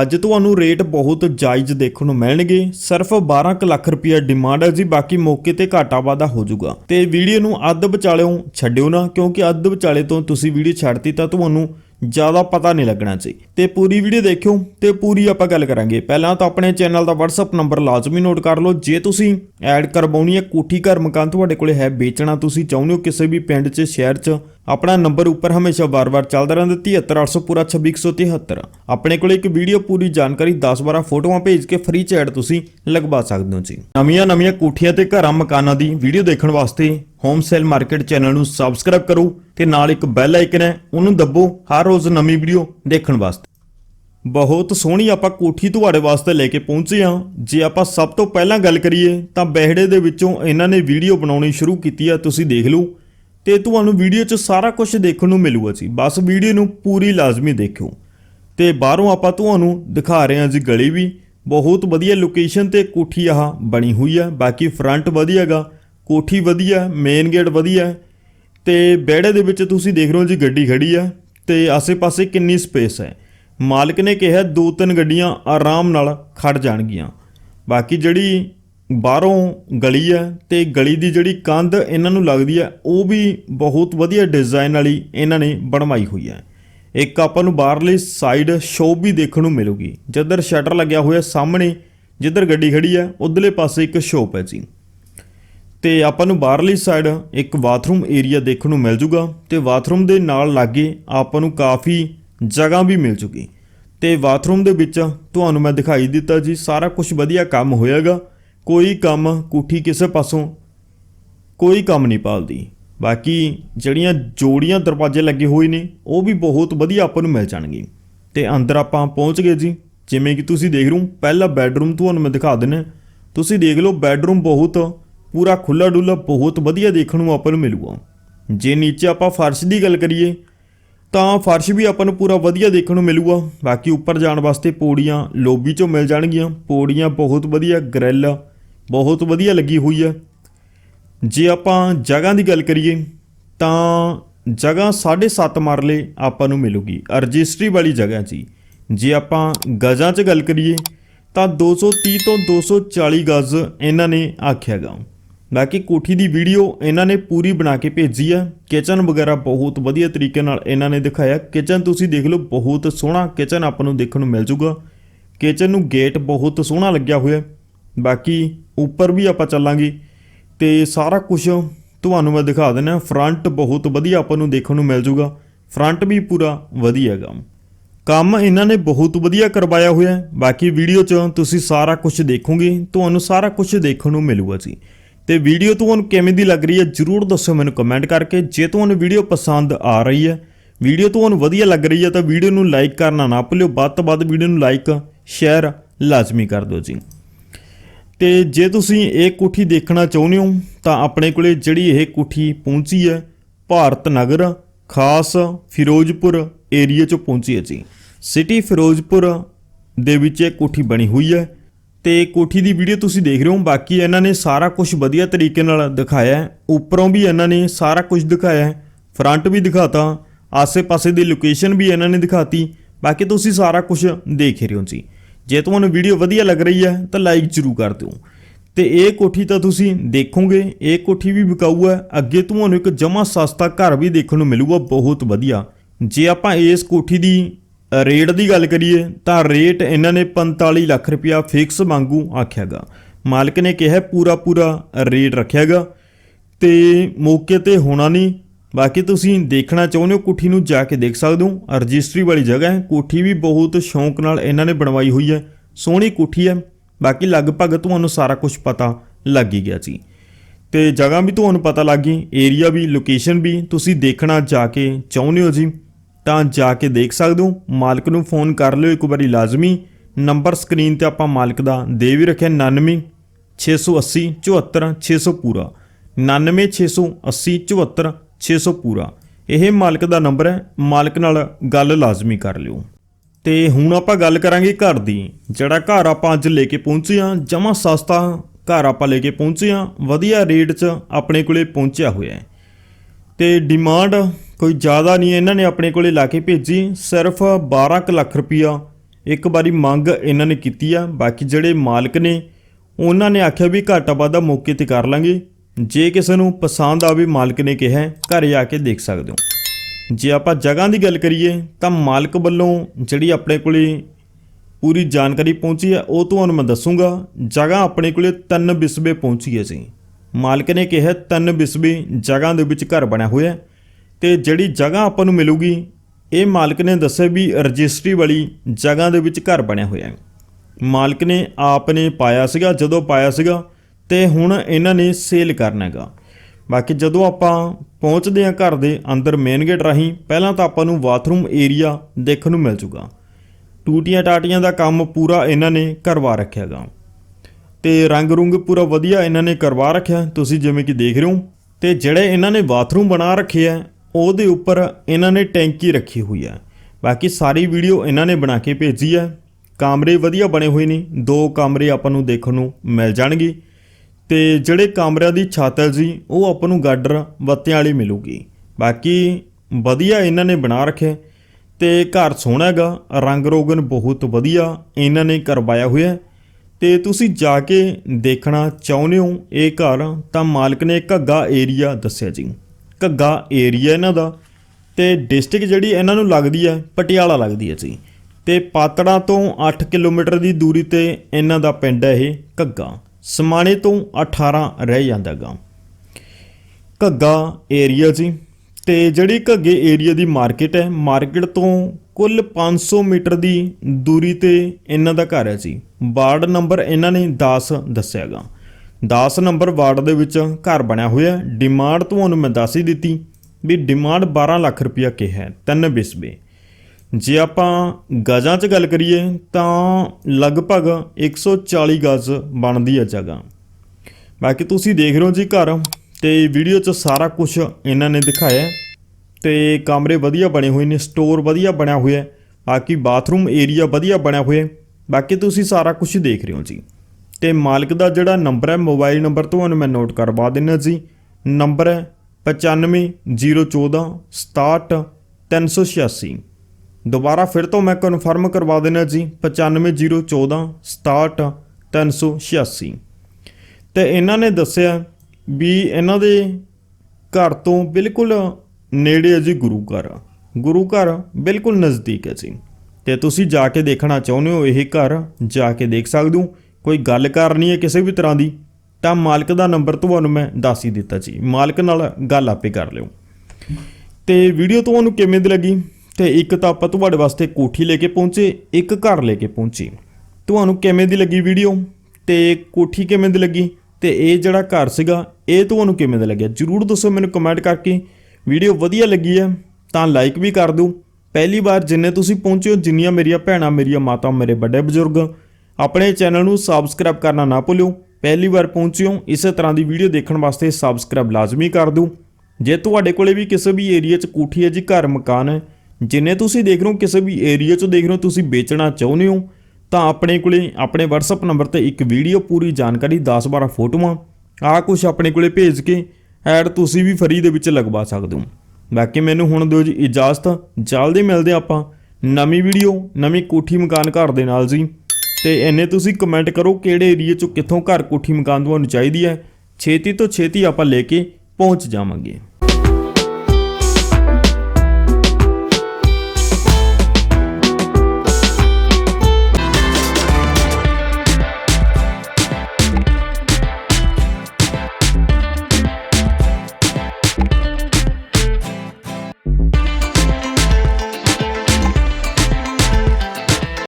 ਅੱਜ ਤੁਹਾਨੂੰ ਰੇਟ ਬਹੁਤ ਜਾਇਜ਼ ਦੇਖਣ ਨੂੰ ਮਿਲਣਗੇ। ਸਿਰਫ 12 ਕੁ ਲੱਖ ਰੁਪਏ ਡਿਮਾਂਡ ਹੈ ਜੀ, ਬਾਕੀ ਮੌਕੇ ਤੇ ਘਾਟਾ ਵਾਧਾ ਹੋ ਜਾਊਗਾ। ਤੇ ਵੀਡੀਓ ਨੂੰ ਅੱਧ ਵਿਚਾਲਿਓਂ ਛੱਡਿਓ ਨਾ, ਕਿਉਂਕਿ ਅੱਧ ਵਿਚਾਲੇ ਤੋਂ ਤੁਸੀਂ ਵੀਡੀਓ ਛੱਡਤੀ ਤਾਂ ਤੁਹਾਨੂੰ ਜ਼ਿਆਦਾ ਪਤਾ ਨਹੀਂ ਲੱਗਣਾ ਚਾਹੀ ਤੇ ਪੂਰੀ ਵੀਡੀਓ ਦੇਖਿਓ ਤੇ ਪੂਰੀ ਆਪਾਂ ਗੱਲ ਕਰਾਂਗੇ। ਪਹਿਲਾਂ ਤਾਂ ਆਪਣੇ ਚੈਨਲ ਦਾ WhatsApp ਨੰਬਰ ਲਾਜ਼ਮੀ ਨੋਟ ਕਰ ਲਓ। ਜੇ ਤੁਸੀਂ ਐਡ ਕਰਵਾਉਣੀ ਹੈ ਕੋਠੀ ਘਰ ਮਕਾਨ ਤੁਹਾਡੇ ਕੋਲੇ ਹੈ, ਵੇਚਣਾ ਤੁਸੀਂ ਚਾਹੁੰਦੇ ਹੋ ਕਿਸੇ ਵੀ ਪਿੰਡ 'ਚ, ਸ਼ਹਿਰ 'ਚ, ਆਪਣਾ ਨੰਬਰ ਉੱਪਰ ਹਮੇਸ਼ਾ ਵਾਰ-ਵਾਰ ਚੱਲਦਾ ਰਹਿੰਦਾ 73800 ਪੂਰਾ 26173 ਆਪਣੇ ਕੋਲੇ ਇੱਕ ਵੀਡੀਓ ਪੂਰੀ ਜਾਣਕਾਰੀ 10-12 ਫੋਟੋਆਂ ਭੇਜ ਕੇ ਫ੍ਰੀ ਚ ਐਡ ਤੁਸੀਂ ਲਗਵਾ ਸਕਦੇ ਹੋ ਜੀ। ਨਵੀਆਂ ਨਵੀਆਂ ਕੋਠੀਆਂ ਤੇ ਘਰਾਂ ਮਕਾਨਾਂ ਦੀ ਵੀਡੀਓ ਦੇਖਣ ਵਾਸਤੇ ਹੋਮ ਸੇਲ ਮਾਰਕੀਟ ਚੈਨਲ ਨੂੰ ਸਬਸਕ੍ਰਾਈਬ ਕਰੋ ਤੇ ਨਾਲ ਇੱਕ ਬੈਲ ਆਈਕਨ ਹੈ, ਉਹਨੂੰ ਦੱਬੋ ਹਰ ਰੋਜ਼ ਨਵੀਂ ਵੀਡੀਓ ਦੇਖਣ ਵਾਸਤੇ। ਬਹੁਤ ਸੋਹਣੀ ਆਪਾਂ ਕੋਠੀ ਤੁਹਾਡੇ ਵਾਸਤੇ ਲੈ ਕੇ ਪਹੁੰਚੇ ਹਾਂ। ਜੇ ਆਪਾਂ ਸਭ ਤੋਂ ਪਹਿਲਾਂ ਗੱਲ ਕਰੀਏ, ਤਾਂ ਬਹਿੜੇ ਦੇ ਵਿੱਚੋਂ ਇਹਨਾਂ ਨੇ ਵੀਡੀਓ ਬਣਾਉਣੀ ਸ਼ੁਰੂ ਕੀਤੀ ਆ, ਤੁਸੀਂ ਦੇਖ ਲਓ। ਤੇ ਤੁਹਾਨੂੰ ਵੀਡੀਓ 'ਚ ਸਾਰਾ ਕੁਝ ਦੇਖਣ ਨੂੰ ਮਿਲੂਗਾ ਜੀ। ਬਸ ਵੀਡੀਓ ਨੂੰ ਪੂਰੀ ਲਾਜ਼ਮੀ ਦੇਖਿਓ। ਤੇ ਬਾਹਰੋਂ ਆਪਾਂ ਤੁਹਾਨੂੰ ਦਿਖਾ ਰਹੇ ਹਾਂ ਜੀ ਗਲੀ ਵੀ। ਬਹੁਤ ਵਧੀਆ ਲੋਕੇਸ਼ਨ ਤੇ ਕੋਠੀ ਆਹ ਬਣੀ ਹੋਈ ਆ। ਬਾਕੀ ਫਰੰਟ ਵਧੀਆਗਾ ਕੋਠੀ ਵਧੀਆ ਮੇਨ ਗੇਟ ਵਧੀਆ ਹੈ, ਤੇ ਵਿਹੜੇ ਦੇ ਵਿੱਚ ਤੁਸੀਂ ਦੇਖ ਰਹੇ ਹੋ ਜੀ ਗੱਡੀ ਖੜੀ ਆ ਤੇ ਆਸੇ-ਪਾਸੇ ਕਿੰਨੀ ਸਪੇਸ ਹੈ। ਮਾਲਕ ਨੇ ਕਿਹਾ ਦੋ ਤਿੰਨ ਗੱਡੀਆਂ ਆਰਾਮ ਨਾਲ ਖੜ ਜਾਣਗੀਆਂ। ਬਾਕੀ ਜਿਹੜੀ ਬਾਹਰੋਂ ਗਲੀ ਹੈ ਤੇ ਗਲੀ ਦੀ ਜਿਹੜੀ ਕੰਧ ਇਹਨਾਂ ਨੂੰ ਲੱਗਦੀ ਹੈ ਉਹ ਵੀ ਬਹੁਤ ਵਧੀਆ ਡਿਜ਼ਾਈਨ ਵਾਲੀ ਇਹਨਾਂ ਨੇ ਬਣਵਾਈ ਹੋਈ ਹੈ ਇੱਕ ਆਪਾਂ ਨੂੰ ਬਾਹਰਲੀ ਸਾਈਡ ਸ਼ੋਪ ਵੀ ਦੇਖਣ ਨੂੰ ਮਿਲੂਗੀ। ਜਿੱਧਰ ਸ਼ਟਰ ਲੱਗਿਆ ਹੋਇਆ ਸਾਹਮਣੇ ਜਿੱਧਰ ਗੱਡੀ ਖੜੀ ਹੈ ਉਧਰਲੇ ਪਾਸੇ ਇੱਕ ਸ਼ੋਪ ਹੈ ਜੀ। ਤੇ ਆਪਾਂ ਨੂੰ ਬਾਹਰਲੀ ਸਾਈਡ ਇੱਕ ਬਾਥਰੂਮ ਏਰੀਆ ਦੇਖਣ ਨੂੰ ਮਿਲ ਜੂਗਾ ਤੇ ਬਾਥਰੂਮ ਦੇ ਨਾਲ ਲਾਗੇ ਆਪਾਂ ਨੂੰ ਕਾਫੀ ਜਗ੍ਹਾ ਵੀ ਮਿਲ ਜੂਗੀ। ਤੇ ਬਾਥਰੂਮ ਦੇ ਵਿੱਚ ਤੁਹਾਨੂੰ ਮੈਂ ਦਿਖਾਈ ਦਿੱਤਾ ਜੀ, ਸਾਰਾ ਕੁਝ ਵਧੀਆ ਕੰਮ ਹੋਇਆਗਾ। ਕੋਈ ਕੰਮ ਕੋਠੀ ਕਿਸੇ ਪਾਸੋਂ ਕੋਈ ਕੰਮ ਨਹੀਂ ਪਾਲਦੀ। ਬਾਕੀ ਜਿਹੜੀਆਂ ਜੋੜੀਆਂ ਦਰਵਾਜ਼ੇ ਲੱਗੇ ਹੋਏ ਨੇ, ਉਹ ਵੀ ਬਹੁਤ ਵਧੀਆ ਆਪਾਂ ਨੂੰ ਮਿਲ ਜਾਣਗੇ। ਤੇ ਅੰਦਰ ਆਪਾਂ ਪਹੁੰਚ ਗਏ ਜੀ, ਜਿਵੇਂ ਕਿ ਤੁਸੀਂ ਦੇਖ ਰਹੇ ਹੋ, ਪਹਿਲਾ ਬੈੱਡਰੂਮ ਤੁਹਾਨੂੰ ਮੈਂ ਦਿਖਾ ਦਿੰਨਾ ਤੁਸੀਂ ਦੇਖ ਲਓ ਬੈੱਡਰੂਮ ਬਹੁਤ ਪੂਰਾ ਖੁੱਲਾ ਡੁੱਲਾ ਬਹੁਤ ਵਧੀਆ ਦੇਖਣ ਨੂੰ ਆਪਾਂ ਨੂੰ ਮਿਲੂਗਾ। ਜੇ ਨੀਚੇ ਆਪਾਂ ਫਰਸ਼ ਦੀ ਗੱਲ ਕਰੀਏ, ਤਾਂ ਫਰਸ਼ ਵੀ ਆਪਾਂ ਨੂੰ ਪੂਰਾ ਵਧੀਆ ਦੇਖਣ ਨੂੰ ਮਿਲੂਗਾ। ਬਾਕੀ ਉੱਪਰ ਜਾਣ ਵਾਸਤੇ ਪੌੜੀਆਂ ਲੋਬੀ ਚੋਂ ਮਿਲ ਜਾਣਗੀਆਂ। ਪੌੜੀਆਂ ਬਹੁਤ ਵਧੀਆ, ਗ੍ਰਿਲ ਬਹੁਤ ਵਧੀਆ ਲੱਗੀ ਹੋਈ ਹੈ। ਜੇ ਆਪਾਂ ਜਗ੍ਹਾ ਦੀ ਗੱਲ ਕਰੀਏ, ਤਾਂ ਜਗ੍ਹਾ 7.5 ਮਰਲੇ ਆਪਾਂ ਨੂੰ ਮਿਲੂਗੀ, ਰਜਿਸਟਰੀ ਵਾਲੀ ਜਗ੍ਹਾ ਜੀ। ਜੇ ਆਪਾਂ ਗਜ਼ਾਂ 'ਚ ਗੱਲ ਕਰੀਏ, ਤਾਂ 230 ਤੋਂ 240 ਗਜ਼ ਇਹਨਾਂ ਨੇ ਆਖਿਆਗਾ। ਬਾਕੀ ਕੋਠੀ ਦੀ ਵੀਡੀਓ ਇਹਨਾਂ ਨੇ ਪੂਰੀ ਬਣਾ ਕੇ ਭੇਜੀ ਆ। ਕਿਚਨ ਵਗੈਰਾ ਬਹੁਤ ਵਧੀਆ ਤਰੀਕੇ ਨਾਲ ਇਹਨਾਂ ਨੇ ਦਿਖਾਇਆ। ਕਿਚਨ ਤੁਸੀਂ ਦੇਖ ਲਓ, ਬਹੁਤ ਸੋਹਣਾ ਕਿਚਨ ਆਪਾਂ ਨੂੰ ਦੇਖਣ ਨੂੰ ਮਿਲ ਜੂਗਾ। ਕਿਚਨ ਨੂੰ ਗੇਟ ਬਹੁਤ ਸੋਹਣਾ ਲੱਗਿਆ ਹੋਇਆ। ਬਾਕੀ ਉੱਪਰ ਵੀ ਆਪਾਂ ਚੱਲਾਂਗੇ ਤੇ ਸਾਰਾ ਕੁਝ ਤੁਹਾਨੂੰ ਮੈਂ ਦਿਖਾ ਦਿੰਦਾ ਫਰੰਟ ਬਹੁਤ ਵਧੀਆ ਆਪਾਂ ਨੂੰ ਦੇਖਣ ਨੂੰ ਮਿਲ ਜੂਗਾ। ਫਰੰਟ ਵੀ ਪੂਰਾ ਵਧੀਆ ਹੈਗਾ। ਕੰਮ ਇਹਨਾਂ ਨੇ ਬਹੁਤ ਵਧੀਆ ਕਰਵਾਇਆ ਹੋਇਆ। ਬਾਕੀ ਵੀਡੀਓ 'ਚ ਤੁਸੀਂ ਸਾਰਾ ਕੁਝ ਦੇਖੋਗੇ। ਤੁਹਾਨੂੰ ਸਾਰਾ ਕੁਝ ਦੇਖਣ ਨੂੰ ਮਿਲੂਗਾ ਜੀ। ਤੇ ਵੀਡੀਓ ਤੁਹਾਨੂੰ ਕਿਵੇਂ ਦੀ ਲੱਗ ਰਹੀ ਹੈ, ਜਰੂਰ ਦੱਸੋ ਮੈਨੂੰ ਕਮੈਂਟ ਕਰਕੇ। ਜੇ ਤੁਹਾਨੂੰ ਵੀਡੀਓ ਪਸੰਦ ਆ ਰਹੀ ਹੈ, ਵੀਡੀਓ ਤੁਹਾਨੂੰ ਵਧੀਆ ਲੱਗ ਰਹੀ ਹੈ, ਤਾਂ ਵੀਡੀਓ ਨੂੰ ਲਾਈਕ ਕਰਨਾ ਨਾ ਭੁੱਲਿਓ। ਵੱਧ ਤੋਂ ਵੱਧ ਵੀਡੀਓ ਨੂੰ ਲਾਈਕ ਸ਼ੇਅਰ ਲਾਜ਼ਮੀ ਕਰ ਦਿਓ ਜੀ। ਤੇ ਜੇ ਤੁਸੀਂ ਇਹ ਕੋਠੀ ਦੇਖਣਾ ਚਾਹੁੰਦੇ ਹੋ, ਤਾਂ ਆਪਣੇ ਕੋਲੇ ਜਿਹੜੀ ਇਹ ਕੋਠੀ ਪਹੁੰਚੀ ਹੈ, ਭਾਰਤ ਨਗਰ, ਖਾਸ ਫਿਰੋਜ਼ਪੁਰ ਏਰੀਆ ਚੋਂ ਪਹੁੰਚੀ ਹੈ ਜੀ। ਸਿਟੀ ਫਿਰੋਜ਼ਪੁਰ ਦੇ ਵਿੱਚ ਇਹ ਕੋਠੀ ਬਣੀ ਹੋਈ ਹੈ। ਤੇ ਕੋਠੀ ਦੀ ਵੀਡੀਓ ਤੁਸੀਂ ਦੇਖ ਰਹੇ ਹੋ। ਬਾਕੀ ਇਹਨਾਂ ਨੇ ਸਾਰਾ ਕੁਝ ਵਧੀਆ ਤਰੀਕੇ ਨਾਲ ਦਿਖਾਇਆ ਹੈ। ਉੱਪਰੋਂ ਵੀ ਇਹਨਾਂ ਨੇ ਸਾਰਾ ਕੁਝ ਦਿਖਾਇਆ ਹੈ। ਫਰੰਟ ਵੀ ਦਿਖਾਤਾ। ਆਸੇ-ਪਾਸੇ ਦੀ ਲੋਕੇਸ਼ਨ ਵੀ ਇਹਨਾਂ ਨੇ ਦਿਖਾਤੀ। ਬਾਕੀ ਤੁਸੀਂ ਸਾਰਾ ਕੁਝ ਦੇਖ ਰਹੇ ਹੋ ਜੀ। ਜੇ ਤੁਹਾਨੂੰ ਵੀਡੀਓ ਵਧੀਆ ਲੱਗ ਰਹੀ ਹੈ, ਤਾਂ ਲਾਈਕ ਜ਼ਰੂਰ ਕਰ ਦਿਓ। ਤੇ ਇਹ ਕੋਠੀ ਤਾਂ ਤੁਸੀਂ ਦੇਖੋਗੇ। ਇਹ ਕੋਠੀ ਵੀ ਵਿਕਾਊ ਹੈ। ਅੱਗੇ ਤੁਹਾਨੂੰ ਇੱਕ ਜਮਾ ਸਸਤਾ ਘਰ ਵੀ ਦੇਖਣ ਨੂੰ ਮਿਲੂਗਾ। ਬਹੁਤ ਵਧੀਆ। ਜੇ ਆਪਾਂ ਇਸ ਕੋਠੀ ਦੀ ਰੇਟ ਦੀ ਗੱਲ ਕਰੀਏ ਤਾਂ ਰੇਟ ਇਹਨਾਂ ਨੇ 45 ਲੱਖ ਰੁਪਇਆ ਫਿਕਸ ਵਾਂਗੂ ਆਖਿਆਗਾ। ਮਾਲਕ ਨੇ ਕਿਹਾ ਪੂਰਾ ਪੂਰਾ ਰੇਟ ਰੱਖਿਆਗਾ ਤੇ ਮੌਕੇ ਤੇ ਹੋਣਾ ਨਹੀਂ। ਬਾਕੀ ਤੁਸੀਂ ਦੇਖਣਾ ਚਾਹੁੰਦੇ ਹੋ, ਕੋਠੀ ਨੂੰ ਜਾ ਕੇ ਦੇਖ ਸਕਦੇ ਹੋ। ਰਜਿਸਟਰੀ ਵਾਲੀ ਜਗ੍ਹਾ ਹੈ, ਕੋਠੀ ਵੀ ਬਹੁਤ ਸ਼ੌਂਕ ਨਾਲ ਇਹਨਾਂ ਨੇ ਬਣਵਾਈ ਹੋਈ ਹੈ। ਸੋਹਣੀ ਕੋਠੀ ਹੈ, ਬਾਕੀ ਲਗਭਗ ਤੁਹਾਨੂੰ ਸਾਰਾ ਕੁਝ ਪਤਾ ਲੱਗ ਹੀ ਗਿਆ ਜੀ ਤੇ ਜਗ੍ਹਾ ਵੀ ਤੁਹਾਨੂੰ ਪਤਾ ਲੱਗ ਗਈ ਏਰੀਆ ਵੀ ਲੋਕੇਸ਼ਨ ਵੀ, ਤੁਸੀਂ ਦੇਖਣਾ ਜਾ ਕੇ ਚਾਹੁੰਦੇ ਹੋ ਜੀ। ਤਾਂ ਜਾ ਕੇ ਦੇਖ ਸਕਦੇ ਹੋ। ਮਾਲਕ ਨੂੰ ਫੋਨ ਕਰ ਲਿਓ, ਇੱਕ ਵਾਰੀ ਲਾਜ਼ਮੀ। ਨੰਬਰ ਸਕਰੀਨ ਤੇ ਆਪਾਂ ਮਾਲਕ ਦਾ ਦੇ ਵੀ ਰੱਖਿਆ 99 680 74 600 ਪੂਰਾ। 99 680 74 600 ਪੂਰਾ। ਇਹ ਮਾਲਕ ਦਾ ਨੰਬਰ ਹੈ, ਮਾਲਕ ਨਾਲ ਗੱਲ ਲਾਜ਼ਮੀ ਕਰ ਲਿਓ। ਤੇ ਹੁਣ ਆਪਾਂ ਗੱਲ ਕਰਾਂਗੇ ਘਰ ਦੀ, ਜਿਹੜਾ ਘਰ ਆਪਾਂ ਅੱਜ ਲੈ ਕੇ ਪਹੁੰਚੇ ਆ ਜਮਾ ਸਸਤਾ ਘਰ ਆਪਾਂ ਲੈ ਕੇ ਪਹੁੰਚੇ ਆ ਵਧੀਆ ਰੇਟ 'ਚ ਆਪਣੇ ਕੋਲੇ ਪਹੁੰਚਿਆ ਹੋਇਆ ਹੈ। ਤੇ ਡਿਮਾਂਡ ਕੋਈ ਜ਼ਿਆਦਾ ਨਹੀਂ ਇਹਨਾਂ ਨੇ ਆਪਣੇ ਕੋਲੇ ਲਾ ਕੇ ਭੇਜੀ ਸਿਰਫ 12 ਕੁ ਲੱਖ ਰੁਪਈਆ। ਇੱਕ ਵਾਰੀ ਮੰਗ ਇਹਨਾਂ ਨੇ ਕੀਤੀ ਆ ਬਾਕੀ ਜਿਹੜੇ ਮਾਲਕ ਨੇ ਉਹਨਾਂ ਨੇ ਆਖਿਆ ਵੀ ਘਾਟਾ ਵਾਧਾ ਮੌਕੇ ਤੇ ਕਰ ਲਾਂਗੇ। ਜੇ ਕਿਸੇ ਨੂੰ ਪਸੰਦ ਆਵੇ ਮਾਲਕ ਨੇ ਕਿਹਾ ਹੈ, ਘਰੇ ਆ ਕੇ ਦੇਖ ਸਕਦੇ ਹੋ। ਜੇ ਆਪਾਂ ਜਗ੍ਹਾ ਦੀ ਗੱਲ ਕਰੀਏ ਤਾਂ ਮਾਲਕ ਵੱਲੋਂ ਜਿਹੜੀ ਆਪਣੇ ਕੋਲੇ ਪੂਰੀ ਜਾਣਕਾਰੀ ਪਹੁੰਚੀ ਹੈ ਉਹ ਤੁਹਾਨੂੰ ਮੈਂ ਦੱਸੂਗਾ। ਜਗ੍ਹਾ ਆਪਣੇ ਕੋਲੇ ਤਿੰਨ ਬਿਸਵੇ ਪਹੁੰਚੀ ਹੈ ਜੀ। ਮਾਲਕ ਨੇ ਕਿਹਾ ਤਿੰਨ ਬਿਸਵੇ ਜਗ੍ਹਾ ਦੇ ਵਿੱਚ ਘਰ ਬਣਿਆ ਹੋਇਆ ਹੈ। ਤੇ ਜਿਹੜੀ ਜਗ੍ਹਾ ਆਪਾਂ ਨੂੰ ਮਿਲੂਗੀ, ਇਹ ਮਾਲਕ ਨੇ ਦੱਸਿਆ ਵੀ ਰਜਿਸਟਰੀ ਵਾਲੀ ਜਗ੍ਹਾ ਦੇ ਵਿੱਚ ਘਰ ਬਣਿਆ ਹੋਇਆ ਹੈ। ਮਾਲਕ ਨੇ ਆਪ ਨੇ ਪਾਇਆ ਸੀਗਾ, ਜਦੋਂ ਪਾਇਆ ਸੀਗਾ ਤੇ ਹੁਣ ਇਹਨਾਂ ਨੇ ਸੇਲ ਕਰਨਾ ਹੈਗਾ। ਬਾਕੀ ਜਦੋਂ ਆਪਾਂ ਪਹੁੰਚਦੇ ਹਾਂ ਘਰ ਦੇ ਅੰਦਰ ਮੇਨ ਗੇਟ ਰਾਹੀਂ, ਪਹਿਲਾਂ ਤਾਂ ਆਪਾਂ ਨੂੰ ਬਾਥਰੂਮ ਏਰੀਆ ਦੇਖਣ ਨੂੰ ਮਿਲ ਜੂਗਾ। ਟੂਟੀਆਂ ਟਾਟੀਆਂ ਦਾ ਕੰਮ ਪੂਰਾ ਇਹਨਾਂ ਨੇ ਕਰਵਾ ਰੱਖਿਆਗਾ ਤੇ ਰੰਗ ਰੁੰਗ ਪੂਰਾ ਵਧੀਆ ਇਹਨਾਂ ਨੇ ਕਰਵਾ ਰੱਖਿਆ। ਤੁਸੀਂ ਜਿਵੇਂ ਕਿ ਦੇਖ ਰਹੇ ਹੋ, ਤੇ ਜਿਹੜੇ ਇਹਨਾਂ ਨੇ ਬਾਥਰੂਮ ਬਣਾ ਰੱਖੇ ਆ ਉਹਦੇ ਉੱਪਰ ਇਹਨਾਂ ਨੇ ਟੈਂਕੀ ਰੱਖੀ ਹੋਈ ਹੈ। ਬਾਕੀ ਸਾਰੀ ਵੀਡੀਓ ਇਹਨਾਂ ਨੇ ਬਣਾ ਕੇ ਭੇਜੀ ਹੈ। ਕਮਰੇ ਵਧੀਆ ਬਣੇ ਹੋਏ ਨੇ। ਦੋ ਕਮਰੇ ਆਪਾਂ ਨੂੰ ਦੇਖਣ ਨੂੰ ਮਿਲ ਜਾਣਗੇ। ਤੇ ਜਿਹੜੇ ਕਮਰਿਆਂ ਦੀ ਛੱਤ ਹੈ ਜੀ ਉਹ ਆਪਾਂ ਨੂੰ ਗਾਰਡਰ ਬੱਤਿਆਂ ਵਾਲੀ ਮਿਲੂਗੀ। ਬਾਕੀ ਵਧੀਆ ਇਹਨਾਂ ਨੇ ਬਣਾ ਰੱਖਿਆ ਤੇ ਘਰ ਸੋਹਣਾ ਹੈਗਾ। ਰੰਗ ਰੋਗਨ ਬਹੁਤ ਵਧੀਆ ਇਹਨਾਂ ਨੇ ਕਰਵਾਇਆ ਹੋਇਆ ਹੈ। ਤੇ ਤੁਸੀਂ ਜਾ ਕੇ ਦੇਖਣਾ ਚਾਹੁੰਦੇ ਹੋ ਇਹ ਘਰ, ਤਾਂ ਮਾਲਕ ਨੇ ਘੱਗਾ ਏਰੀਆ ਦੱਸਿਆ ਜੀ। ਘੱਗਾ ਏਰੀਆ ਇਹਨਾਂ ਦਾ ਤੇ ਡਿਸਟ੍ਰਿਕਟ ਜਿਹੜੀ ਇਹਨਾਂ ਨੂੰ ਲੱਗਦੀ ਹੈ ਪਟਿਆਲਾ ਲੱਗਦੀ ਹੈ ਜੀ। ਤੇ ਪਾਤੜਾ ਤੋਂ 8 ਕਿਲੋਮੀਟਰ ਦੀ ਦੂਰੀ ਤੇ ਇਹਨਾਂ ਦਾ ਪਿੰਡ ਹੈ ਇਹ ਘੱਗਾ। ਸਮਾਣੇ ਤੋਂ 18 ਰਹਿ ਜਾਂਦਾ ਗਾ। ਘੱਗਾ ਏਰੀਆ ਜੀ, ਤੇ ਜਿਹੜੀ ਘੱਗੇ ਏਰੀਆ ਦੀ ਮਾਰਕੀਟ ਹੈ, ਮਾਰਕੀਟ ਤੋਂ ਕੁੱਲ 500 ਮੀਟਰ ਦੀ ਦੂਰੀ ਤੇ ਇਹਨਾਂ ਦਾ ਘਰ ਹੈ ਜੀ। ਵਾਰਡ ਨੰਬਰ ਇਹਨਾਂ ਨੇ 10 ਦੱਸਿਆਗਾ 10 ਨੰਬਰ ਵਾਰਡ ਦੇ ਵਿੱਚ ਘਰ ਬਣਿਆ ਹੋਇਆ। ਡਿਮਾਂਡ ਤੁਹਾਨੂੰ ਮੈਂ ਦੱਸ ਹੀ ਦਿੱਤੀ ਵੀ ਡਿਮਾਂਡ 12 ਲੱਖ ਰੁਪਇਆ ਕਿਹਾ ਤਿੰਨ ਬਿਸਵੇ ਜੇ ਆਪਾਂ ਗਜ਼ਾਂ 'ਚ ਗੱਲ ਕਰੀਏ ਤਾਂ ਲਗਭਗ 140 ਗਜ਼ ਬਣਦੀ ਹੈ ਜਗ੍ਹਾ। ਬਾਕੀ ਤੁਸੀਂ ਦੇਖ ਰਹੇ ਹੋ ਜੀ ਘਰ ਤੇ ਵੀਡੀਓ 'ਚ ਸਾਰਾ ਕੁਝ ਇਹਨਾਂ ਨੇ ਦਿਖਾਇਆ ਹੈ ਤੇ ਕਮਰੇ ਵਧੀਆ ਬਣੇ ਹੋਏ ਨੇ, ਸਟੋਰ ਵਧੀਆ ਬਣਿਆ ਹੋਇਆ ਬਾਕੀ ਬਾਥਰੂਮ ਏਰੀਆ ਵਧੀਆ ਬਣਿਆ ਹੋਇਆ ਬਾਕੀ ਤੁਸੀਂ ਸਾਰਾ ਕੁਝ ਦੇਖ ਰਹੇ ਹੋ ਜੀ। ਤੇ ਮਾਲਕ ਦਾ ਜਿਹੜਾ ਨੰਬਰ ਹੈ, ਮੋਬਾਈਲ ਨੰਬਰ ਤੁਹਾਨੂੰ ਮੈਂ ਨੋਟ ਕਰਵਾ ਦਿੰਦਾ ਜੀ ਨੰਬਰ ਹੈ 95014 67 386 ਦੁਬਾਰਾ ਫਿਰ ਤੋਂ ਮੈਂ ਕਨਫਰਮ ਕਰਵਾ ਦਿੰਦਾ ਜੀ 95014 67 386 ਤੇ ਇਹਨਾਂ ਨੇ ਦੱਸਿਆ ਵੀ ਇਹਨਾਂ ਦੇ ਘਰ ਤੋਂ ਬਿਲਕੁਲ ਨੇੜੇ ਹੈ ਜੀ ਗੁਰੂ ਘਰ। ਗੁਰੂ ਘਰ ਬਿਲਕੁਲ ਨਜ਼ਦੀਕ ਹੈ ਜੀ। ਤੇ ਤੁਸੀਂ ਜਾ ਕੇ ਦੇਖਣਾ ਚਾਹੁੰਦੇ ਹੋ, ਇਹ ਘਰ ਜਾ ਕੇ ਦੇਖ ਸਕਦੇ ਹੋ। ਕੋਈ ਗੱਲ ਕਰਨੀ ਹੈ ਕਿਸੇ ਵੀ ਤਰ੍ਹਾਂ ਦੀ, ਤਾਂ ਮਾਲਕ ਦਾ ਨੰਬਰ ਤੁਹਾਨੂੰ ਮੈਂ ਦੱਸ ਹੀ ਦਿੱਤਾ ਜੀ। ਮਾਲਕ ਨਾਲ ਗੱਲ ਆਪੇ ਕਰ ਲਿਓ। ਤੇ ਵੀਡੀਓ ਤੁਹਾਨੂੰ ਕਿਵੇਂ ਦੀ ਲੱਗੀ? ਤੇ ਇੱਕ ਤਾਂ ਆਪਾਂ ਤੁਹਾਡੇ ਵਾਸਤੇ ਕੋਠੀ ਲੈ ਕੇ ਪਹੁੰਚੇ, ਇੱਕ ਘਰ ਲੈ ਕੇ ਪਹੁੰਚੇ। ਤੁਹਾਨੂੰ ਕਿਵੇਂ ਦੀ ਲੱਗੀ ਵੀਡੀਓ? ਤੇ ਕੋਠੀ ਕਿਵੇਂ ਦੀ ਲੱਗੀ? ਤੇ ਇਹ ਜਿਹੜਾ ਘਰ ਸੀਗਾ, ਇਹ ਤੁਹਾਨੂੰ ਕਿਵੇਂ ਦਾ ਲੱਗਿਆ? ਜਰੂਰ ਦੱਸੋ ਮੈਨੂੰ ਕਮੈਂਟ ਕਰਕੇ। ਵੀਡੀਓ ਵਧੀਆ ਲੱਗੀ ਹੈ, ਤਾਂ ਲਾਈਕ ਵੀ ਕਰ ਦਿਓ। ਪਹਿਲੀ ਵਾਰ ਜਿੰਨੇ ਤੁਸੀਂ ਪਹੁੰਚੇ ਹੋ, ਜਿੰਨੀਆਂ ਮੇਰੀਆਂ ਭੈਣਾਂ, ਮੇਰੀਆਂ ਮਾਤਾ, ਮੇਰੇ ਵੱਡੇ ਬਜ਼ੁਰਗ ਆਪਣੇ ਚੈਨਲ ਨੂੰ ਸਬਸਕ੍ਰਾਈਬ ਕਰਨਾ ਨਾ ਭੁੱਲਿਓ। ਪਹਿਲੀ ਵਾਰ ਪਹੁੰਚਿਓ, ਇਸੇ ਤਰ੍ਹਾਂ ਦੀ ਵੀਡੀਓ ਦੇਖਣ ਵਾਸਤੇ ਸਬਸਕ੍ਰਾਈਬ ਲਾਜ਼ਮੀ ਕਰ ਦਿਓ। ਜੇ ਤੁਹਾਡੇ ਕੋਲੇ ਵੀ ਕਿਸੇ ਵੀ ਏਰੀਆ 'ਚ ਕੋਠੀ ਹੈ ਜੀ, ਘਰ ਮਕਾਨ ਹੈ, ਜਿੰਨੇ ਤੁਸੀਂ ਦੇਖ ਰਹੇ ਹੋ, ਕਿਸੇ ਵੀ ਏਰੀਆ 'ਚ ਦੇਖ ਰਹੇ ਹੋ, ਤੁਸੀਂ ਵੇਚਣਾ ਚਾਹੁੰਦੇ ਹੋ, ਤਾਂ ਆਪਣੇ ਕੋਲੇ, ਆਪਣੇ WhatsApp ਨੰਬਰ ਤੇ ਇੱਕ ਵੀਡੀਓ ਪੂਰੀ ਜਾਣਕਾਰੀ 10-12 ਫੋਟੋਆਂ ਆ ਕੁਝ ਆਪਣੇ ਕੋਲੇ ਭੇਜ ਕੇ ਐਡ ਤੁਸੀਂ ਵੀ ਫਰੀ ਦੇ ਵਿੱਚ ਲਗਵਾ ਸਕਦੇ ਹੋ। ਬਾਕੀ ਮੈਨੂੰ ਹੁਣ ਦਿਓ ਜੀ ਇਜਾਜ਼ਤ, ਜਲਦੀ ਮਿਲਦੇ ਆਪਾਂ। ਨਵੀਂ ਵੀਡੀਓ, ਨਵੀਂ ਕੋਠੀ ਮਕਾਨ ਘਰ ਦੇ ਨਾਲ ਜੀ। ਤੇ ਇੰਨੇ ਤੁਸੀਂ ਕਮੈਂਟ ਕਰੋ ਕਿਹੜੇ ਏਰੀਆ 'ਚੋਂ ਕਿੱਥੋਂ ਘਰ ਕੋਠੀ ਮਕਾਨ ਤੁਹਾਨੂੰ ਚਾਹੀਦੀ ਹੈ। ਛੇਤੀ ਤੋਂ ਛੇਤੀ ਆਪਾਂ ਲੈ ਕੇ ਪਹੁੰਚ ਜਾਵਾਂਗੇ।